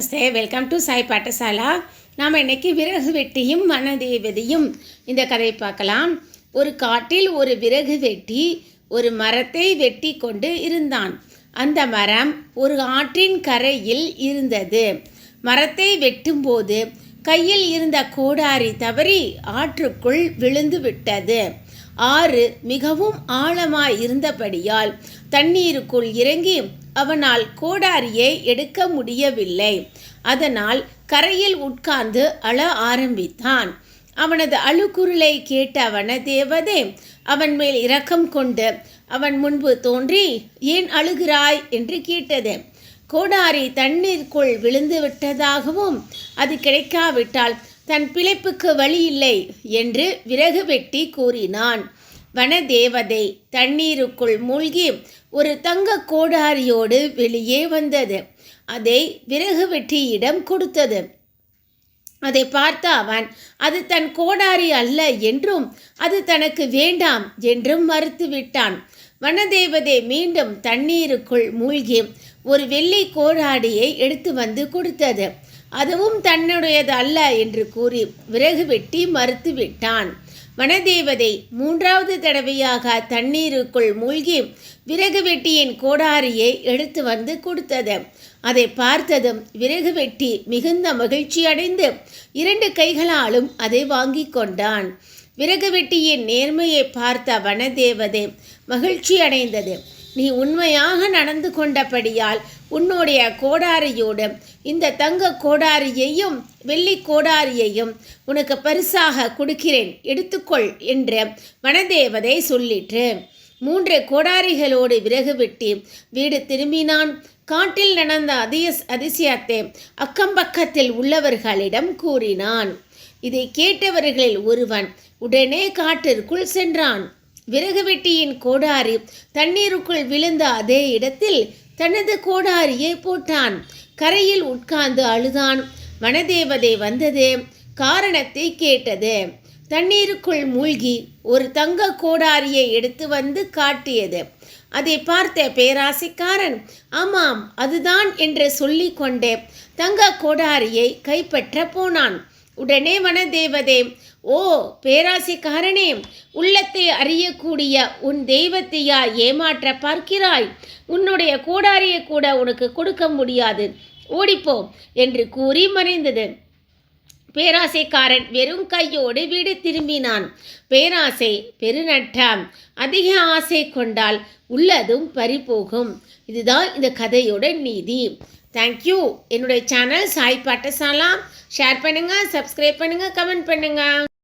Namaste welcome to Sai Pathashala நாம் இன்னைக்கு விறகு வெட்டியும் வனதேவதையும் இந்த கதையை பார்க்கலாம். ஒரு காட்டில் ஒரு விறகு வெட்டி ஒரு மரத்தை வெட்டி கொண்டு இருந்தான். அந்த மரம் ஒரு ஆற்றின் கரையில் இருந்தது. மரத்தை வெட்டும்போது கையில் இருந்த கோடாரி தவறி ஆற்றுக்குள் விழுந்து விட்டது. ஆறு மிகவும் ஆழமாய் இருந்தபடியால் தண்ணீருக்குள் இறங்கி அவனால் கோடாரியை எடுக்க முடியவில்லை. அதனால் கரையில் உட்கார்ந்து அழ ஆரம்பித்தான். அவனது அழுக்குருளை கேட்ட வனதேவதே அவன் மேல் இரக்கம் கொண்டு அவன் முன்பு தோன்றி ஏன் அழுகிறாய்? என்று கேட்டது. கோடாரி தண்ணீருக்குள் விழுந்து விட்டதாகவும் அது கிடைக்காவிட்டால் தன் பிழைப்புக்கு வழி இல்லை என்று விறகு வெட்டி கூறினான். வனதேவதை தண்ணீருக்குள் மூழ்கி ஒரு தங்க கோடாரியோடு வெளியே வந்தது. அதை விறகு வெட்டியிடம் கொடுத்தது. அதை பார்த்த அவன் அது தன் கோடாரி அல்ல என்றும் அது தனக்கு வேண்டாம் என்றும் மறுத்துவிட்டான். வனதேவதை மீண்டும் தண்ணீருக்குள் மூழ்கி ஒரு வெள்ளி கோடாடியை எடுத்து வந்து கொடுத்தது. அதுவும் தன்னுடையது அல்ல என்று கூறி விறகு வெட்டி மறுத்து விட்டான் வனதேவதை மூன்றாவது தடவையாக தண்ணீருக்குள் மூழ்கி விறகு வெட்டியின் கோடாரியை எடுத்து வந்து கொடுத்தது. அதை பார்த்ததும் விறகு வெட்டி மிகுந்த மகிழ்ச்சி அடைந்து இரண்டு கைகளாலும் அதை வாங்கி கொண்டான். விறகு வெட்டியின் நேர்மையை பார்த்த வனதேவதை மகிழ்ச்சி அடைந்தது. நீ உண்மையாக நடந்து கொண்டபடியால் உன்னுடைய கோடாரியோடு இந்த தங்க கோடாரியையும் வெள்ளி கோடாரியையும் உனக்கு பரிசாக கொடுக்கிறேன். எடுத்துக்கொள் என்று வனதேவதை சொல்லிற்று. மூன்று கோடாரிகளோடு விறகு வெட்டி வீடு திரும்பினான். காட்டில் நடந்த அதிய அதிசயத்தை அக்கம்பக்கத்தில் உள்ளவர்களிடம் கூறினான். இதை கேட்டவர்களில் ஒருவன் உடனே காட்டிற்குள் சென்றான். விறகு வெட்டியின் கோடாரி தண்ணீருக்குள் விழுந்த அதே இடத்தில் தனது கோடாரியை போட்டான். கரையில் உட்கார்ந்து அழுதான். வனதேவதை வந்தது. காரணத்தை கேட்டது. தண்ணீருக்குள் மூழ்கி ஒரு தங்க கோடாரியை எடுத்து வந்து காட்டியது. அதை பார்த்த பேராசைக்காரன் ஆமாம் அதுதான் என்று சொல்லிக்கொண்டே தங்க கோடாரியை கைப்பற்ற போனான். உடனே வனதேவதே ஓ பேராசைக்காரனே உள்ளத்தை அறியக்கூடிய உன் தெய்வத்தையா ஏமாற்ற பார்க்கிறாய்? உன்னுடைய கோடாரியை கூட உனக்கு கொடுக்க முடியாது. ஓடிப்போ என்று கூறி மறைந்தது. பேராசைக்காரன் வெறும் கையோடு வீடு திரும்பினான். பேராசை பெருநட்டம் அதிக ஆசை கொண்டால் உள்ளதும் பறிபோகும். இதுதான் இந்த கதையோட நீதி. தேங்க்யூ என்னுடைய சேனல் சாய் பாட்டசாலாம் ஷேர் பண்ணுங்கள் சப்ஸ்கிரைப் பண்ணுங்கள் கமெண்ட் பண்ணுங்கள்